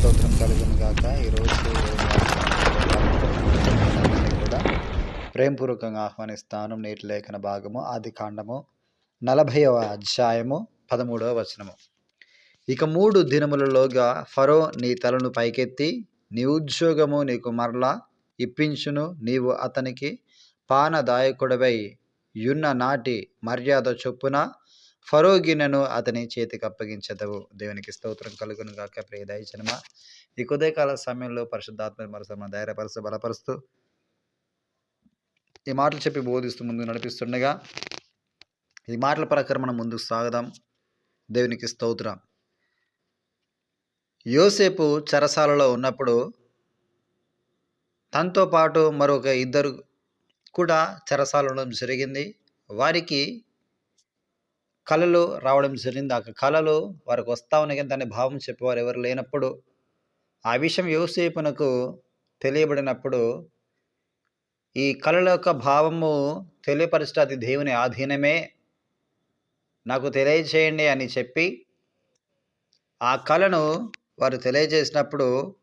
స్తోత్రం కలుగును గాక. ఈరోజు కూడా ప్రేమపూర్వకంగా ఆహ్వానిస్తాను. నేటి లేఖన భాగము ఆది కాండము నలభైవ అధ్యాయము పదమూడవ వచనము. ఇక మూడు దినములలోగా ఫరో నీ తలను పైకెత్తి నీ ఉద్యోగము నీకు మరలా ఇప్పించును. నీవు అతనికి పానదాయకుడవై యున్న నాటి మర్యాద చొప్పున ఫరో గిన్నెను అతని చేతికి అప్పగించదవు. దేవునికి స్తోత్రం కలుగును గాక. ప్రియ దయచనమ ఈ ఉదయకాల సమయంలో పరిశుద్ధాత్మ మరసమ ధైర్యపరుస్తూ బలపరుస్తూ ఈ మాటలు చెప్పి బోధిస్తూ ముందుకు నడిపిస్తుండగా ఈ మాటల ప్రకారం మనం ముందుకు సాగదాం. దేవునికి స్తోత్రం. యోసేపు చెరసాలలో ఉన్నప్పుడు తనతో పాటు మరొక ఇద్దరు కూడా చెరసాల ఉండడం జరిగింది. వారికి కళలు రావడం జరిగింది. ఆ కళలు వారికి వస్తా ఉన్నాయి దాని భావం చెప్పేవారు ఎవరు లేనప్పుడు ఆ విషయం యోసేపునకు తెలియబడినప్పుడు ఈ కళల యొక్క భావము తెలియపరచడం అది దేవుని ఆధీనమే. నాకు తెలియజేయండి అని చెప్పి ఆ కళను వారు తెలియజేసినప్పుడు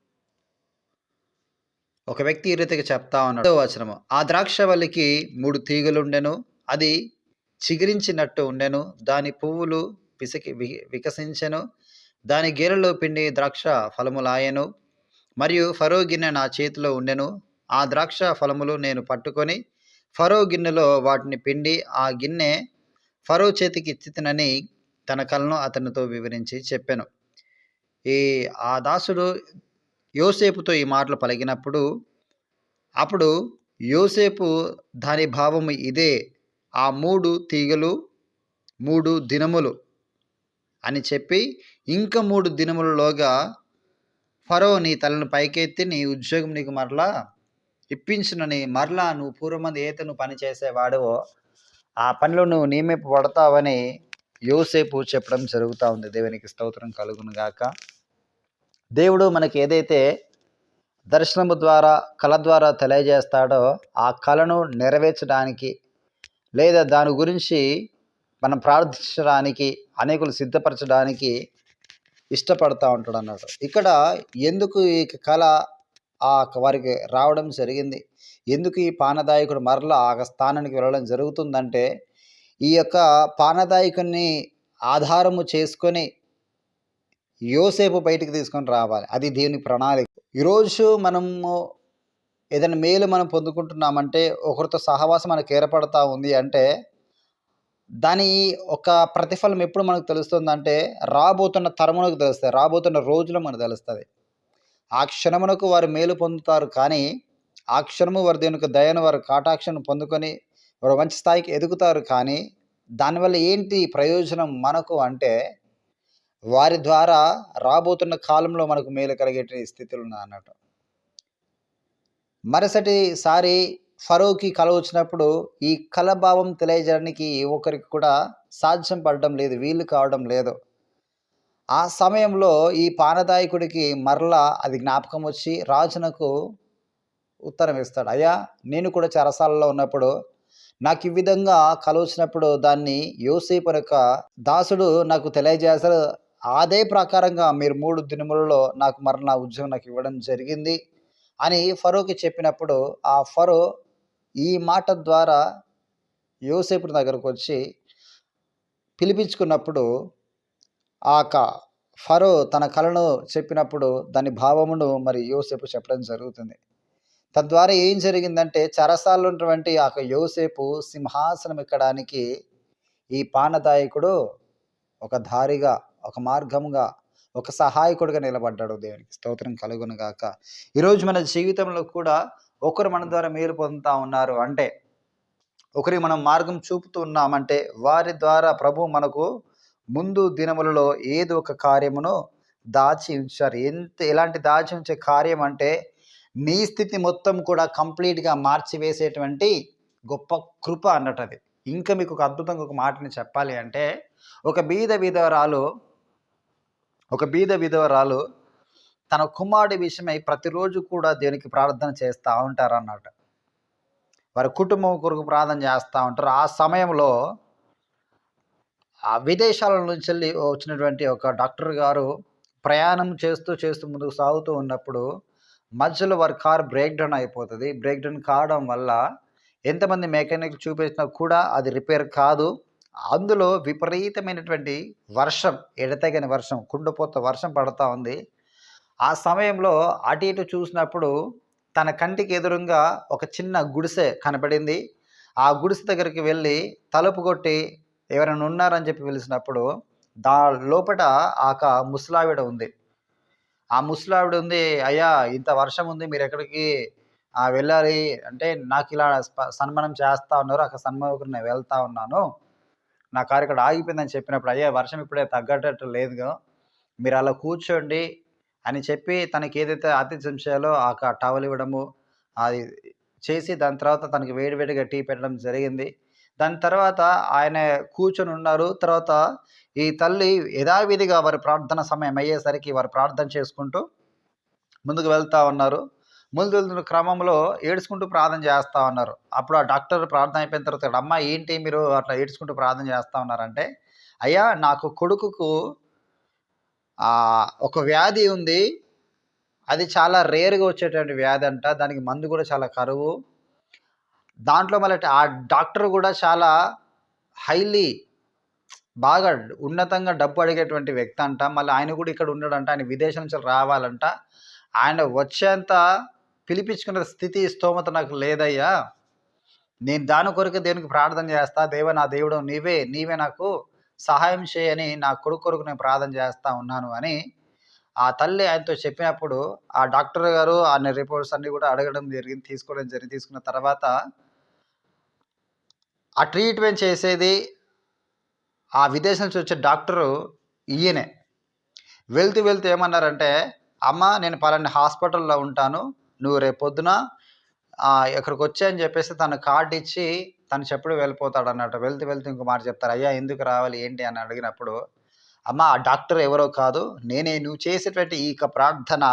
ఒక వ్యక్తి ఈ రీతికి చెప్తా ఉన్నాడు. వచనము ఆ ద్రాక్షవల్లికి మూడు తీగలు ఉండెను అది చిగిరించినట్టు ఉండెను. దాని పువ్వులు పిసికి వికసించెను. దాని గేరలో పిండి ద్రాక్ష ఫలములాయెను మరియు ఫరో గిన్నె నా చేతిలో ఉండెను. ఆ ద్రాక్ష ఫలములు నేను పట్టుకొని ఫరో గిన్నెలో వాటిని పిండి ఆ గిన్నె ఫరో చేతికి ఇచ్చితినని తన కలను అతనితో వివరించి చెప్పాను. ఈ ఆ దాసుడు యోసేపుతో ఈ మాటలు పలికినప్పుడు అప్పుడు యోసేపు దాని భావము ఇదే ఆ మూడు తీగలు మూడు దినములు అని చెప్పి ఇంకా మూడు దినములలోగా ఫరో నీ తలను పైకెత్తి నీ ఉద్యోగం నీకు మరలా ఇప్పించునని మరలా నువ్వు పూర్వమంది ఏత నువ్వు పని చేసేవాడవో ఆ పనిలో నువ్వు నియమింపబడతావని యోసేపు చెప్పడం జరుగుతూ ఉంది. దేవునికి స్తోత్రం కలుగును గాక. దేవుడు మనకి ఏదైతే దర్శనము ద్వారా కళ ద్వారా తెలియజేస్తాడో ఆ కళను నెరవేర్చడానికి లేదా దాని గురించి మనం ప్రార్థించడానికి అనేకులు సిద్ధపరచడానికి ఇష్టపడతా ఉంటాడు అన్నాడు. ఇక్కడ ఎందుకు ఈ కళ ఆ వారికి రావడం జరిగింది? ఎందుకు ఈ పానదాయకుడు మరలా ఆ స్థానానికి వెళ్ళడం జరుగుతుందంటే ఈ యొక్క పానదాయకుని ఆధారము చేసుకొని యోసేపు బయటికి తీసుకొని రావాలి. అది దేవుని ప్రణాళిక. ఈరోజు మనము ఏదైనా మేలు మనం పొందుకుంటున్నామంటే ఒకరితో సహవాసం మనకు ఏర్పడతా ఉంది అంటే దాని ఒక ప్రతిఫలం ఎప్పుడు మనకు తెలుస్తుందంటే రాబోతున్న తరమునకు తెలుస్తుంది రాబోతున్న రోజులు మనకు తెలుస్తుంది ఆ క్షణమునకు వారు మేలు పొందుతారు కానీ ఆ క్షణము వారి దేవునికి దయను వారు కాటాక్షను పొందుకొని వారు మంచి స్థాయికి ఎదుగుతారు కానీ దానివల్ల ఏంటి ప్రయోజనం మనకు అంటే వారి ద్వారా రాబోతున్న కాలంలో మనకు మేలు కలిగే స్థితిలో ఉన్నాయి అన్నట్టు మరుసటిసారి ఫరోకి కల వచ్చినప్పుడు ఈ కలభావం తెలియజేయడానికి ఒకరికి కూడా సాధ్యం పడడం లేదు వీలు కావడం లేదు. ఆ సమయంలో ఈ పానదాయకుడికి మరలా అది జ్ఞాపకం వచ్చి రాజునకు ఉత్తరం ఇస్తాడు. అయ్యా నేను కూడా చెరసాలలో ఉన్నప్పుడు నాకు ఈ విధంగా కలవచ్చినప్పుడు దాన్ని యోసేపు యొక్క దాసుడు నాకు తెలియజేశారు. అదే ప్రకారంగా మీరు మూడు దినములలో నాకు మరణ నా ఉద్యోగం నాకు ఇవ్వడం జరిగింది. అని ఫరోకి చెప్పినప్పుడు ఆ ఫరో ఈ మాట ద్వారా యోసేపు దగ్గరకు వచ్చి పిలిపించుకున్నప్పుడు ఆ క ఫరో తన కళను చెప్పినప్పుడు దాని భావమును మరి యోసేపు చెప్పడం జరుగుతుంది. తద్వారా ఏం జరిగిందంటే చరసాలు ఉన్నటువంటి ఆ యోసేపు సింహాసనం ఎక్కడానికి ఈ పానదాయకుడు ఒక దారిగా ఒక మార్గంగా ఒక సహాయకుడిగా నిలబడ్డాడు దేవునికి. స్తోత్రం కలుగును గాక. ఈరోజు మన జీవితంలో కూడా ఒకరు మన ద్వారా మేలు పొందుతా ఉన్నారు అంటే ఒకరికి మనం మార్గం చూపుతూ ఉన్నామంటే వారి ద్వారా ప్రభు మనకు ముందు దినములలో ఏదో ఒక కార్యమును దాచి ఉంచారు. ఎంత ఎలాంటి దాచి ఉంచే కార్యం అంటే నీ స్థితి మొత్తం కూడా కంప్లీట్గా మార్చివేసేటువంటి గొప్ప కృప అన్నట్టు అది ఇంకా మీకు ఒక అద్భుతంగా ఒక మాటని చెప్పాలి అంటే ఒక బీద బీదవరాలు ఒక బీద విధవరాలు తన కుమారుడి విషయమై ప్రతిరోజు కూడా దేవునికి ప్రార్థన చేస్తూ ఉంటారు అన్నమాట వారి కుటుంబం కొరకు ప్రార్థన చేస్తూ ఉంటారు. ఆ సమయంలో ఆ విదేశాల నుంచి వెళ్ళి వచ్చినటువంటి ఒక డాక్టర్ గారు ప్రయాణం చేస్తూ చేస్తూ ముందుకు సాగుతూ ఉన్నప్పుడు మధ్యలో వారి కార్ బ్రేక్ డౌన్ అయిపోతుంది. బ్రేక్ డౌన్ కావడం వల్ల ఎంతమంది మెకానిక్ చూపించినా కూడా అది రిపేర్ కాదు. అందులో విపరీతమైనటువంటి వర్షం ఎడతెగని వర్షం కుండపోత వర్షం పడతా ఉంది. ఆ సమయంలో అటు ఇటు చూసినప్పుడు తన కంటికి ఎదురుగా ఒక చిన్న గుడిసె కనపడింది ఆ గుడిసె దగ్గరికి వెళ్ళి తలుపు కొట్టి ఎవరైనా ఉన్నారని చెప్పి పిలిచినప్పుడు దా లోపట ఆక ముసలావిడ ఉంది. ఆ ముసలావిడ ఉంది అయ్యా ఇంత వర్షం ఉంది మీరు ఎక్కడికి వెళ్ళాలి? అంటే నాకు ఇలా సన్మానం చేస్తా ఉన్నారు అక్కడ సన్మానం నేను వెళ్తా ఉన్నాను. నా కారు ఇక్కడ ఆగిపోయిందని చెప్పినప్పుడు అయ్యే వర్షం ఇప్పుడే తగ్గటట్టు లేదుగా మీరు అలా కూర్చోండి అని చెప్పి తనకి ఏదైతే ఆతిథ్యం చేయాలో ఆ టవల్ ఇవ్వడము అది చేసి దాని తర్వాత తనకి వేడివేడిగా టీ పెట్టడం జరిగింది. దాని తర్వాత ఆయన కూర్చొని ఉన్నారు. తర్వాత ఈ తల్లి యథావిధిగా వారి ప్రార్థన సమయం అయ్యేసరికి వారు ప్రార్థన చేసుకుంటూ ముందుకు వెళ్తా ఉన్నారు. ముందుకు క్రమంలో ఏడ్చుకుంటూ ప్రార్థన చేస్తా ఉన్నారు. అప్పుడు ఆ డాక్టర్ ప్రార్థన అయిపోయిన తర్వాత అమ్మ ఏంటి మీరు అట్లా ఏడ్చుకుంటూ ప్రార్థన చేస్తూ ఉన్నారంటే అయ్యా నాకు కొడుకుకు ఒక వ్యాధి ఉంది. అది చాలా రేర్గా వచ్చేటువంటి వ్యాధి అంట. దానికి మందు కూడా చాలా కరువు. దాంట్లో మళ్ళీ ఆ డాక్టర్ కూడా చాలా హైలీ బాగా ఉన్నతంగా డబ్బు అడిగేటువంటి వ్యక్తి అంట. మళ్ళీ ఆయన కూడా ఇక్కడ ఉన్నాడంట. ఆయన విదేశం నుంచి రావాలంట. ఆయన వచ్చేంత పిలిపించుకునే స్థితి స్తోమత నాకు లేదయ్యా. నేను దాని కొరకు దేవునికి ప్రార్థన చేస్తా. దేవ నా దేవుడు నీవే నీవే నాకు సహాయం చేయని నా కొడుకు కొరకు నేను ప్రార్థన చేస్తా ఉన్నాను అని ఆ తల్లి ఆయనతో చెప్పినప్పుడు ఆ డాక్టర్ గారు ఆయన రిపోర్ట్స్ అన్ని కూడా అడగడం జరిగింది తీసుకోవడం జరిగింది. తీసుకున్న తర్వాత ఆ ట్రీట్మెంట్ చేసేది ఆ విదేశం నుంచి వచ్చే డాక్టరు ఈయనే. వెళ్తూ వెళ్తూ ఏమన్నారంటే అమ్మ నేను పలాని హాస్పిటల్లో ఉంటాను. నువ్వు రేపు పొద్దున వచ్చా అని వచ్చాయని చెప్పేసి తన కార్డు ఇచ్చి తను చెప్పుడు వెళ్ళిపోతాడు అన్నట్టు. వెళ్తూ వెళ్తూ ఇంకో మాట చెప్తారు అయ్యా ఎందుకు రావాలి ఏంటి? అని అడిగినప్పుడు అమ్మ ఆ డాక్టర్ ఎవరో కాదు నేనే నువ్వు చేసేటువంటి ఈ ప్రార్థన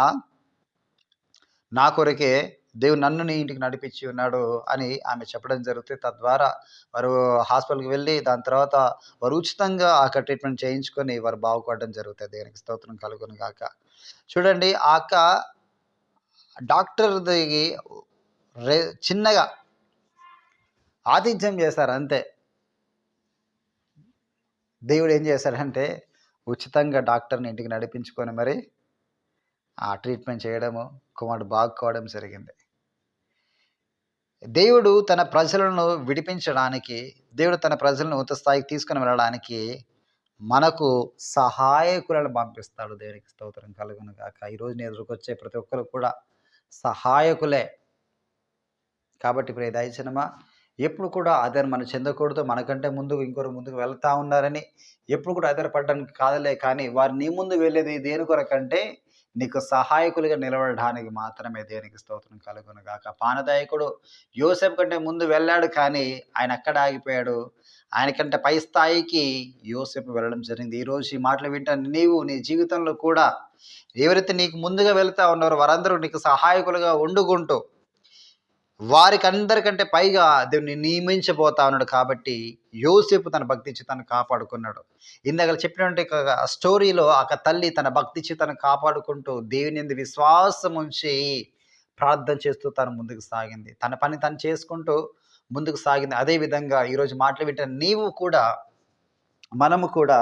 నా కొరకే దేవుడు నన్ను నీ ఇంటికి నడిపించి ఉన్నాడు అని ఆమె చెప్పడం జరుగుతుంది. తద్వారా వారు హాస్పిటల్కి వెళ్ళి దాని తర్వాత వారు ఉచితంగా ఆ ట్రీట్మెంట్ చేయించుకొని వారు బాగుపడడం జరుగుతుంది. దేనికి స్తోత్రం కలుగును కాక చూడండి ఆ అక్క డాక్టర్ దిగి రే చిన్నగా ఆతిథ్యం చేశారు అంతే. దేవుడు ఏం చేశాడంటే ఉచితంగా డాక్టర్ని ఇంటికి నడిపించుకొని మరి ఆ ట్రీట్మెంట్ చేయడము కుమారుడు బాగుకోవడం జరిగింది. దేవుడు తన ప్రజలను విడిపించడానికి దేవుడు తన ప్రజలను ఉన్నత స్థాయికి తీసుకుని వెళ్ళడానికి మనకు సహాయకులను పంపిస్తాడు దేవునికి స్తోత్రం కలుగును కాక ఈరోజు నేను ఎదురుకొచ్చే ప్రతి ఒక్కరు కూడా సహాయకులే. కాబట్టి ఇప్పుడు దయచనమా ఎప్పుడు కూడా ఆధారం మనం చెందకూడదు. మనకంటే ముందు ఇంకొకరు ముందుకు వెళ్తా ఉన్నారని ఎప్పుడు కూడా ఆధారపడడానికి కాదులే కానీ వారు నీ ముందు వెళ్ళేది దేని కొరకంటే నీకు సహాయకులుగా నిలబడడానికి మాత్రమే దేనికి స్తోత్రం కలుగును గాక. పానదాయకుడు యోసేపు కంటే ముందు వెళ్ళాడు కానీ ఆయన అక్కడ ఆగిపోయాడు? ఆయనకంటే పై స్థాయికి యోసేపు వెళ్ళడం జరిగింది. ఈరోజు ఈ మాటలు వింటాను నీవు నీ జీవితంలో కూడా ఎవరైతే నీకు ముందుగా వెళ్తా ఉన్నారో వారందరూ నీకు సహాయకులుగా వండుకుంటూ వారికి అందరికంటే పైగా దేవుని నియమించబోతా ఉన్నాడు కాబట్టి యోసేపు తన భక్తి తను కాపాడుకున్నాడు. ఇందాక చెప్పినటువంటి స్టోరీలో ఒక తల్లి తన భక్తి తను కాపాడుకుంటూ దేవుని ఎందు విశ్వాసం ఉంచి ప్రార్థన చేస్తూ తను ముందుకు సాగింది. తన పని తను చేసుకుంటూ ముందుకు సాగింది. అదే విధంగా ఈరోజు మాటలు వింటే నీవు కూడా మనము కూడా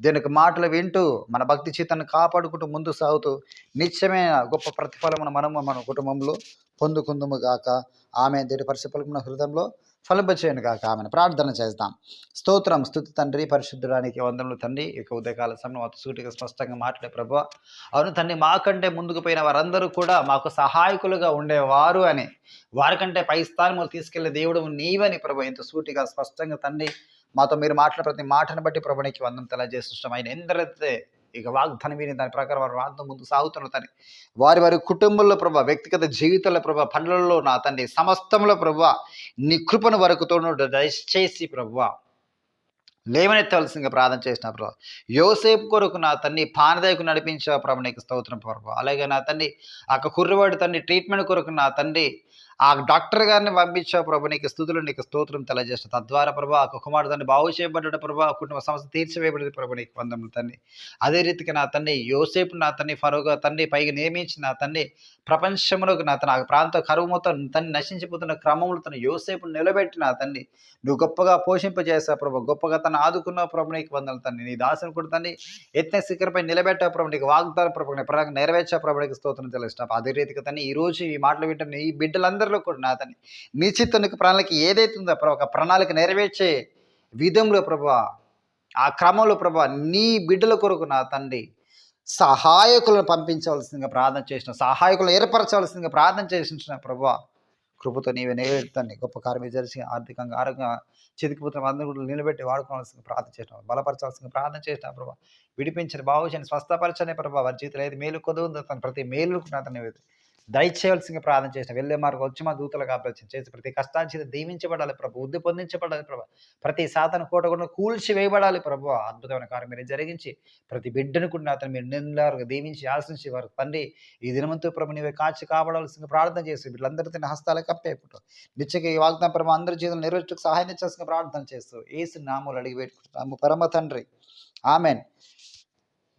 దీనికి మాటలు వింటూ మన భక్తి చిత్తాన్ని కాపాడుకుంటూ ముందు సాగుతూ నిత్యమైన గొప్ప ప్రతిఫలమును మనము మన కుటుంబంలో పొందుకుందుము గాక. ఆమె దేటి పరిశుభ్రమున హృదయంలో ఫలింపచేయను గాక. ఆమెను. ప్రార్థన చేద్దాం. స్తోత్రం. స్థుతి తండ్రి పరిశుద్ధుడానికి వందనలు తండ్రి. ఇక ఉదయకాల సమయం అతి సూటిగా స్పష్టంగా మాట్లాడే ప్రభు. అవును తండ్రి మాకంటే ముందుకు పోయిన వారందరూ కూడా మాకు సహాయకులుగా ఉండేవారు అని. వారికంటే పై స్థానములు తీసుకెళ్ళే దేవుడు నీవని ప్రభు. ఇంత సూటిగా స్పష్టంగా తండ్రి మాతో మీరు మాట్లాడే ప్రతి మాటను బట్టి ప్రభునికి వందం తెలియజేస్తున్నాం ఆయన ఎందరైతే ఇక వాగ్దానం విని దాని ప్రకారం వారు వాగ్దానం ముందుకు సాగుతున్న తండ్రి. వారి వారి కుటుంబంలో ప్రభా వ్యక్తిగత జీవితంలో ప్రభా పనులలో నా తండ్రి సమస్తంలో ప్రభా నీ కృపను వరకు తోడు దయచేసి ప్రభా. లేవనెత్తవలసిందిగా ప్రార్థన చేసిన ప్రభా. యోసేపు కొరకు నా తన్ని పానదయకు నడిపించే ప్రభు నీకు స్తోత్రం ప్రభు. అలాగే నా తండ్రి ఆ కుర్రవాడి తండ్రి ట్రీట్మెంట్ కొరకు నా తండ్రి ఆ డాక్టర్ గారిని పంపించావు ప్రభు నీకు స్థుతులు నీకు స్తోత్రం తెలియజేస్తా. తద్వారా ప్రభు ఆ కుమారుడు బాగు చేయబడ్డాడు ప్రభు ఆ కుటుంబ సమస్య తీర్చివేయబడింది ప్రభు నీకు వందములు తండ్రి అదే రీతికి నా తన్ని యోసేపు నా తన్ని ఫరోగా తండ్రి పైకి నియమించి నా తండ్రి ప్రపంచంలోకి నా తన ఆ ప్రాంత కరువు మొత్తం తన్ని నశించిపోతున్న క్రమంలో తన యోసేపు నిలబెట్టిన తన్ని నువ్వు గొప్పగా పోషింపజేసావు ప్రభు. గొప్పగా తను ఆదుకున్నావు ప్రభు నీకు వందలు తండ్రి నీ దాసుని కూడా తన్ని ఎత్తిన శిఖరపై నిలబెట్టావు ప్రభు నీకు వాగ్దాన ప్రభు ప్రకారం నెరవేర్చా ప్రభు నీకు స్తోత్రం తెలుస్తాం అదే రీతిగా తను ఈ రోజు ఈ మాటలు వింటున్న ఈ బిడ్డలందరిలో కూడా నాదని నీ చిత్తానికి ప్రణాళిక ఏదైతే ఉందో ప్రభు ఒక ప్రణాళిక నెరవేర్చే విధంలో ప్రభా ఆ క్రమంలో ప్రభా నీ బిడ్డల కొరకు నా తండ్రి సహాయకులను పంపించవలసిందిగా ప్రార్థన చేసిన సహాయకులను ఏర్పరచవలసిందిగా ప్రార్థన చేసిన ప్రభా కృపతో నీవే నేర్తాన్ని గొప్ప కార్యం జరిసి ఆర్థికంగా ఆరోగ్యంగా చితికిపోతున్న అందరూ కూడా నిలబెట్టి వాడుకోవాల్సింది ప్రార్థన చేసిన బలపరచాల్సింది ప్రార్థన చేసిన ప్రభావ విడిపించిన బాగు చేయని స్వస్థపరచని ప్రభావ వారి జీవితంలో ఏది మేలు కొద్దు తన ప్రతి మేలు అతను దయచేయవలసింది ప్రార్థన చేసిన వెళ్ళే మార్గం వచ్చి మా దూతలు కాపాడు చేసి ప్రతి కష్టాన్ని దీవించబడాలి ప్రభు ఉద్ది పొందించబడాలి ప్రభు. ప్రతి సాధన కోట కూడా కూల్చి వేయబడాలి ప్రభు. అద్భుతమైన కార్యం మీరు జరిగించి ప్రతి బిడ్డను కూడా అతను మీరు నిందారుగా దీవించి ఆశించి వారు తండ్రి ఈ దినమంతో ప్రభు నీవే కాచి కాపాడవలసింది ప్రార్థన చేసి వీళ్ళందరూ తిన్న హస్తాలు కప్పేపుటూ నిత్యకి ఈ వాగ్దాన ప్రభు అందరి జీవితం నెరవేర్చుకు సహాయం చేసిన ప్రార్థన చేస్తూ ఏసు నామూలు అడిగి పెట్టుకుంటున్నాము పరమ తండ్రి. ఆమెన్.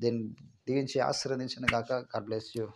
దీన్ని దీవించి ఆశీర్వదించిన కాక గాడ్ బ్లెస్ యూ.